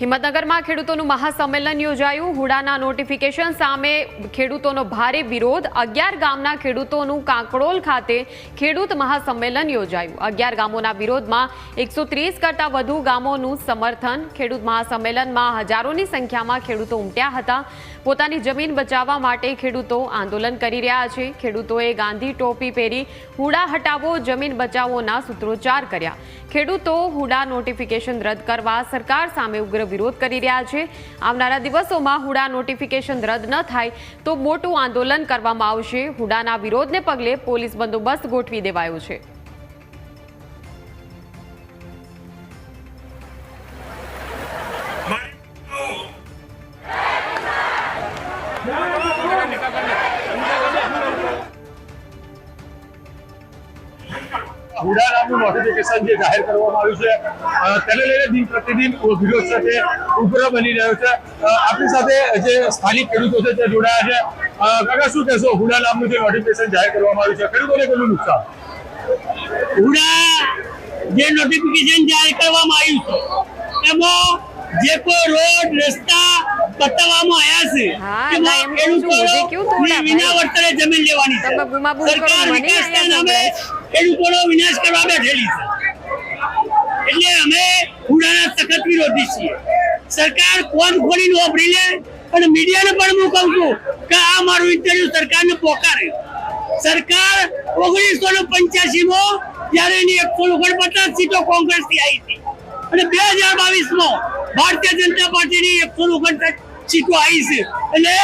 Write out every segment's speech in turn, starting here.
હિંમતનગરમાં ખેડૂતોનું મહાસંમેલન યોજાયું. હુડાના નોટિફિકેશન સામે ખેડૂતોનો ભારે વિરોધ. અગિયાર ગામના ખેડૂતોનું કાંકરોલ ખાતે ખેડૂત મહાસંમેલન યોજાયું. અગિયાર ગામોના વિરોધમાં એકસો કરતાં વધુ ગામોનું સમર્થન. ખેડૂત મહાસંમેલનમાં હજારોની સંખ્યામાં ખેડૂતો ઉમટ્યા હતા. પોતાની જમીન બચાવવા માટે ખેડૂતો આંદોલન કરી રહ્યા છે. ખેડૂતોએ ગાંધી ટોપી પહેરી હુડા હટાવો, જમીન બચાવોના સૂત્રોચ્ચાર કર્યા. ખેડૂતો હુડા નોટિફિકેશન રદ કરવા સરકાર સામે ઉગ્ર વિરોધ કરી રહ્યા છે. આવનારા દિવસોમાં હુડા નોટિફિકેશન રદ ન થાય તો મોટું આંદોલન કરવામાં આવશે. હુડાના વિરોધને પગલે પોલીસ બંદોબસ્ત ગોઠવી દેવાયો છે. હુડા નામનું નોટિફિકેશન જે જાહેર કરવામાં આવ્યું છે તેને લઈને દિન પ્રતિદિન વિરોધ છે તે ઉગ્ર બની રહ્યો છે. આપણી સાથે જે સ્થાનિક ખેડૂતો છે તે જોડાયા છે. કાકા શું કહેશો? હુડા નામનું જે નોટિફિકેશન જાહેર કરવામાં આવ્યું છે. ખેડૂતોને કેટલું નુકસાન? હુડા જે નોટિફિકેશન જાહેર કરવામાં આવ્યું છે એમાં જે કોઈ રોડ રસ્તા બતાવવામાં આવ્યા છે એમાં તોડા વિના. વળતરે જમીન લેવાની છે. તમે બૂમાબૂમ કરો, સરકાર વિકાસના નામે. ખેડૂતોનો વિનાશ કરવા બેઠેલી છે. એટલે અમે હુડાના સખત વિરોધી છીએ. સરકાર કોણ ખોલી વાપરી લે અને મીડિયાને પણ હું કહું છું કે આ મારું ઇન્ટરવ્યુ સરકારને પોકારે. સરકાર ઓગણીસો ને પંચ્યાસી માં જ્યારે એની એકસો ઓગણપચાસ સીટો કોંગ્રેસથી આવી હતી. અને બે હજાર બાવીસમાં ભારતીય જનતા પાર્ટીની એકસો ઓગણસાઠ સીટો આવી છે. એટલે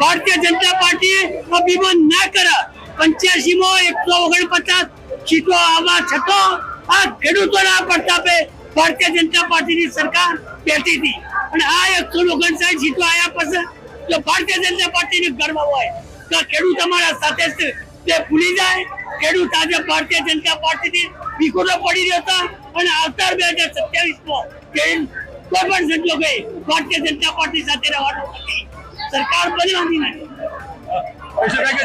ભારતીય જનતા પાર્ટી અભિમાન ના કરે. પંચ્યાસી માં એકસો ઓગણપચાસ સીટો આવવા છતાં આ ખેડૂતોના પ્રતાપે ભારતીય જનતા પાર્ટીની સરકાર બેઠી હતી. અને આ એકસો ઓગણસાઠ સીટો આવ્યા પછી જો ભારતીય જનતા પાર્ટીને ગર્વ હોય, તો ખેડૂત અમારા સાથે છે તે ભૂલી જાય. ખેડૂત આજે ભારતીય જનતા પાર્ટીથી વિખોટો પડી રહ્યો હતા અને આવતા બે હજાર સત્યાવીસમાં કોઈ પણ સંજોગે ભારતીય જનતા પાર્ટી સાથે રહેવાનું નથી. સરકાર બનવાની નથી. કહી શકાય કે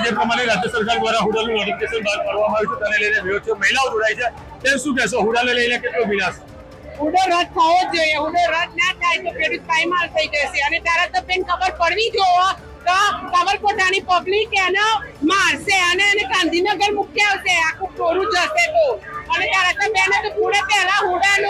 જોઈએ. થાય તો ખેડૂત પાયમાલ થઈ જશે. અને તારા તો બેન ખબર પડવી જોવો તો સાબરકોટાની પબ્લિક એને મારશે અને એને ગાંધીનગર મૂકી આવશે. આખું કોરું જશે તો. અને તારા તો પૂરે પહેલા હુડાનું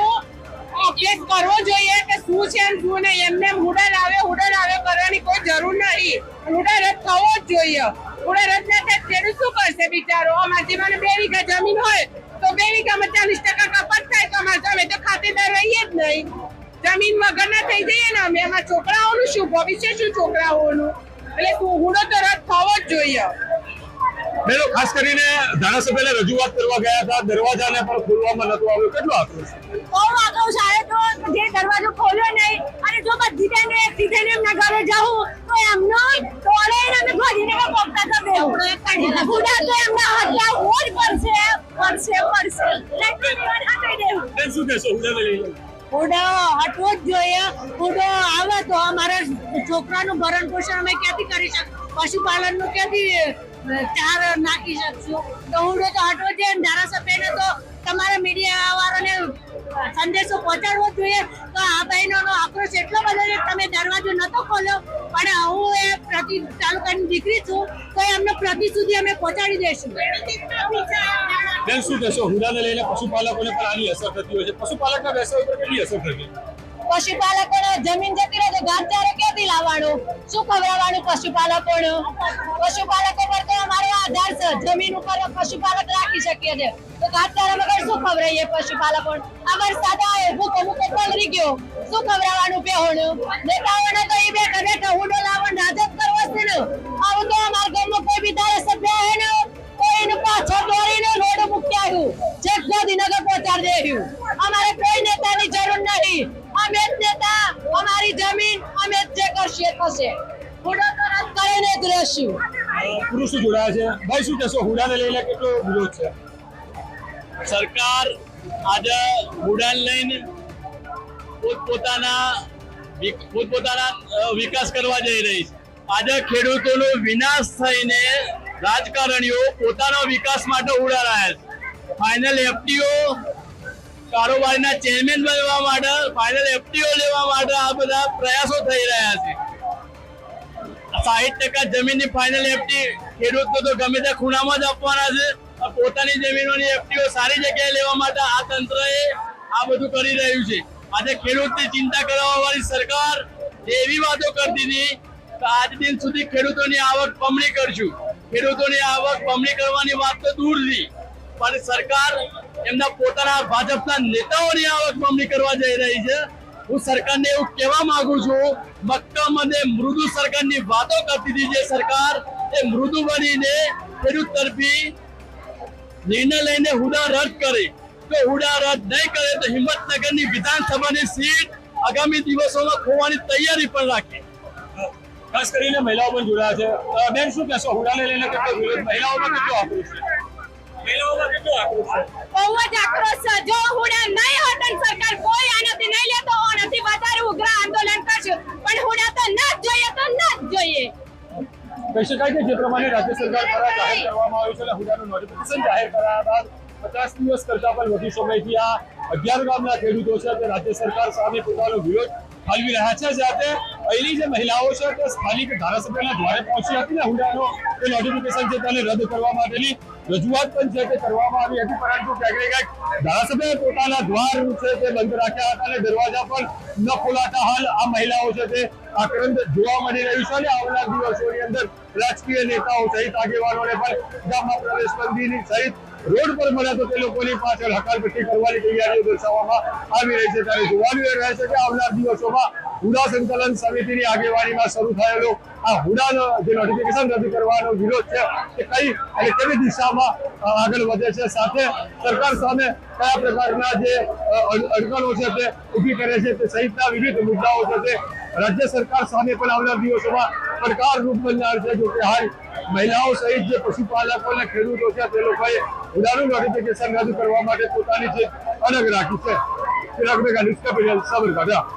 અભ્યાસ કરવો જોઈએ કે શું છે ને શું નહીં. એમને હુડર આવે હુડર આવે કરવાની કોઈ જરૂર નહીં હુડર રદ થવો જ જોઈએ. હુડર રદ ના થાય ખેડૂત શું કરશે બિચારો? અમારી મને બે વીઘા જમીન હોય તો બે વીઘામાં ચાલીસ ટકા કપાત થાય તો અમારે અમે તો ખાતેદાર રહીએ જ નહીં. જમીન વગર ના થઈ જઈએ ને અમે. એમાં છોકરાઓનું શું? ભવિષ્ય શું છોકરાઓનું? એટલે હુડો તો રદ થવો જ જોઈએ. બેનો ખાસ કરીને ધારાસભ્યને રજૂઆત કરવા ગયા હતા. દરવાજાને પણ ખોલવામાં નતો આવ્યો. કેટલો આક્રોશ બહુ આક્રોશ આવ્યો તો જે દરવાજો ખોલ્યો નહીં અને જો બધી એક સીધે એમના ઘરે જવું તો એમનો ટોળે અમે ભરીને પોપતા તો દેવું. ગુડા તો એમના હત્યા હોજ પડશે પડશે પડશે. શું? કહેશો હટવો જ જોઈએ. ઉડો આવે તો અમારા છોકરાનું ભરણ પોષણ અમે ક્યાંથી કરી શકીએ પશુપાલનનું ક્યાંથી ચાર નાખી શકશું? તો હું તો હટવો જ જોઈએ ધારાસભ્યને તો તમારા મીડિયા વાળાને સંદેશો પહોંચાડવો જોઈએ તો આ બહેનોનો આક્રોશ એટલો બધો છે તમે દરવાજો નતો ખોલ્યો, પણ હું એ પ્રતિ તાલુકાની દીકરી છું, તો એમને પ્રતિ સુધી અમે પહોંચાડી દઈશું. બેન, શું કહેશો? હુડાને લઈને પશુપાલકોને પણ આની અસર થતી હોય છે. પશુપાલકના વ્યવસાય ઉપર કેટલી અસર થતી પશુપાલકોને જમીન જતી રહે તો ઘાસચારો ક્યાંથી લાવવાનું? શું ખવડાવવાનું પશુપાલકોનું? પશુપાલકો પર તો અમારો આધાર છે. જમીન ઉપર પશુપાલક રાખી શકીએ છે. તો ઘાસચારા વગર શું ખવડાવીએ પશુપાલકો? આ વરસાદ આવે ભૂકો ભૂકો ગયો. શું ખવડાવવાનું બેહોણું નેતાઓને તો એ બેઠા બેઠા હુડો જ થશે હુડો તો રદ કરીને જ રહેશું. પુરુષો જોડાયા છે. ભાઈ શું કહેશો? હુડાને લઈને કેટલો વિરોધ છે? સરકાર આજે ઉડાન લઈને પોતપોતાના પોતપોતાના વિકાસ કરવા જઈ રહી છે. આજે ખેડૂતોનો વિનાશ થઈને રાજકારણીઓ પોતાના વિકાસ માટે ઉડાડાયા છે. ફાઇનલ એફટીઓ કારોબારીના ચેરમેન બનવા માટે ફાઇનલ એફટીઓ લેવા માટે આ બધા પ્રયાસો થઈ રહ્યા છે. સાહીઠ ટકા જમીનની ફાઇનલ એફટી ખેડૂતને તો ગમે તે ખૂણામાં જ આપવાના છે. પોતાની જમીનોની એફટીઓ સારી જગ્યાએ લેવા માટે આ તંત્રએ આ બધું કરી રહ્યું છે. આજે ખેડૂતની ચિંતા કરવા વાળી સરકાર એવી વાતો કરતી હતી કે આજ દિન સુધી ખેડૂતોની આવક બમણી કરશું. ખેડૂતોની આવક બમણી કરવાની વાત તો દૂરની પણ સરકાર એમના પોતાના ભાજપના નેતાઓની આવક બમણી કરવા જઈ રહી છે. હું સરકારને એવું કહેવા માંગુ છું, મક્કમ અને મૃદુ સરકારની વાતો કરતી હતી જે સરકાર એ મૃદુ બનીને ખેડૂત તરફી નિર્ણય લઈને હુડા રદ કરે. જો હુડા રદ નહીં કરે તો હિંમતનગરની વિધાનસભાની સીટ આગામી દિવસોમાં ખોવાની તૈયારી પણ રાખે. ખાસ કરીને મહિલાઓ પણ જોડાયા છે. બેન, શું કહેશો? હુડાને લઈને કેટલો વિરોધ? મહિલાઓમાં કેટલો આક્રોશ છે? બહુ જ આક્રોશ છે. જો હુડા નહીં હોત સરકાર કોઈ આનાથી નહીં લેતો આનાથી વધારે ઉગ્ર આંદોલન કરશું. પણ હુડા તો ન જ જોઈએ તો ન જ જોઈએ. કહી જે પ્રમાણે રાજ્ય સરકાર દ્વારા જાહેર કરવામાં આવ્યું છે અને હુડાનું નોટિફિકેશન જાહેર કરાયા બાદ પચાસ દિવસ કરતા પણ વધુ સમયથી આ અગિયાર ગામના ખેડૂતો છે તે રાજ્ય સરકાર સામે પોતાનો વિરોધ ઠાલવી રહ્યા છે. જાતે અહીંની જે મહિલાઓ છે તે સ્થાનિક ધારાસભ્યના દ્વારે પહોંચી હતી ને હુડાનો જે નોટિફિકેશન છે તેને રદ કરવા માટેની રજૂઆત પણ છે તે કરવામાં આવી હતી, પરંતુ ક્યાંક ને પોતાના દ્વાર છે તે બંધ રાખ્યા હતા અને દરવાજા પણ ન ખોલાતા હાલ આ મહિલાઓ છે તે આક્રંદ જોવા મળી રહ્યું છે અને આવનાર દિવસોની અંદર રાજકીય નેતાઓ સહિત આગેવાનોને પણ ગામમાં પ્રવેશબંધીની સહિત રોડ પર મળે તો તે લોકોની પાછળ હકાલપટ્ટી કરવાની તૈયારીઓ દર્શાવવામાં આવી રહી છે. ત્યારે જોવાનું એ રહે છે કે આવનાર દિવસોમાં હુડા સંકલન સમિતિની આગેવાનીમાં શરૂ થયેલો આ હુડાનો જે નોટિફિકેશન રજૂ કરવાનો વિરોધ છે એ કઈ અને કેવી દિશામાં આગળ વધે છે? સાથે સરકાર સામે કયા પ્રકારના જે અડકણો છે તે ઊભી કરે છે તે સહિતના વિવિધ મુદ્દાઓ છે તે રાજ્ય સરકાર સામે પણ આવનાર દિવસોમાં પડકાર રૂપ બનનાર છે. જો કે હાલ મહિલાઓ સહિત જે પશુપાલકો અને ખેડૂતો છે તે લોકોએ હુડાનું નોટિફિકેશન રજૂ કરવા માટે પોતાની જે અડગ રાખી છે. ચિરાગ